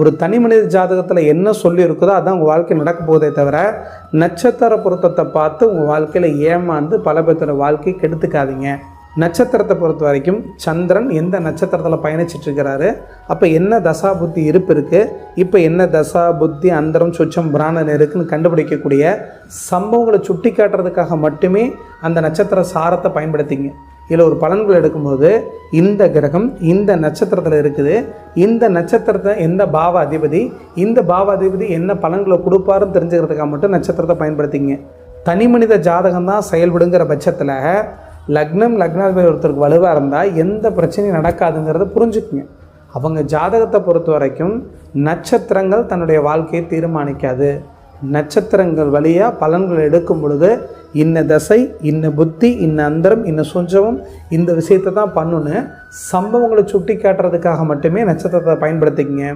ஒரு தனி மனித ஜாதகத்தில் என்ன சொல்லி இருக்குதோ அதான் உங்கள் வாழ்க்கை நடக்க போதே தவிர நட்சத்திர பொருத்தத்தை பார்த்து உங்கள் வாழ்க்கையில் ஏமாந்து பல பேர்த்தோட வாழ்க்கையை கெடுத்துக்காதீங்க. நட்சத்திரத்தை பொறுத்த வரைக்கும் சந்திரன் எந்த நட்சத்திரத்தில் பயணிச்சிட்டு இருக்கிறாரு? அப்போ என்ன தசா புத்தி இருப்பு இருக்குது இப்போ என்ன தசா புத்தி அந்தரம் சுச்சம் பிராணன் இருக்குன்னு கண்டுபிடிக்கக்கூடிய சம்பவங்களை சுட்டி காட்டுறதுக்காக மட்டுமே அந்த நட்சத்திர சாரத்தை பயன்படுத்திங்க. இதில் ஒரு பலன்கள் எடுக்கும்போது இந்த கிரகம் இந்த நட்சத்திரத்தில் இருக்குது. இந்த நட்சத்திரத்தை எந்த பாவ அதிபதி இந்த பாவ அதிபதி என்ன பலன்களை கொடுப்பாருன்னு தெரிஞ்சுக்கிறதுக்காக மட்டும் நட்சத்திரத்தை பயன்படுத்திங்க தனி மனித ஜாதகம் தான் செயல்படுங்கிற பட்சத்தில் லக்னம் லக்னாதிபதி ஒருத்தருக்கு வலுவாக இருந்தால் எந்த பிரச்சனையும் நடக்காதுங்கிறத புரிஞ்சுக்குங்க. அவங்க ஜாதகத்தை பொறுத்த வரைக்கும் நட்சத்திரங்கள் தன்னுடைய வாழ்க்கையை தீர்மானிக்காது. நட்சத்திரங்கள் வழியாக பலன்கள் எடுக்கும் பொழுது இன்ன தசை இன்ன புத்தி இன்ன அந்தரம் இன்ன சுஞ்சவம் இந்த விஷயத்தை தான் பண்ணுன்னு சம்பவங்களை சுட்டி காட்டுறதுக்காக மட்டுமே நட்சத்திரத்தை பயன்படுத்திக்கங்க.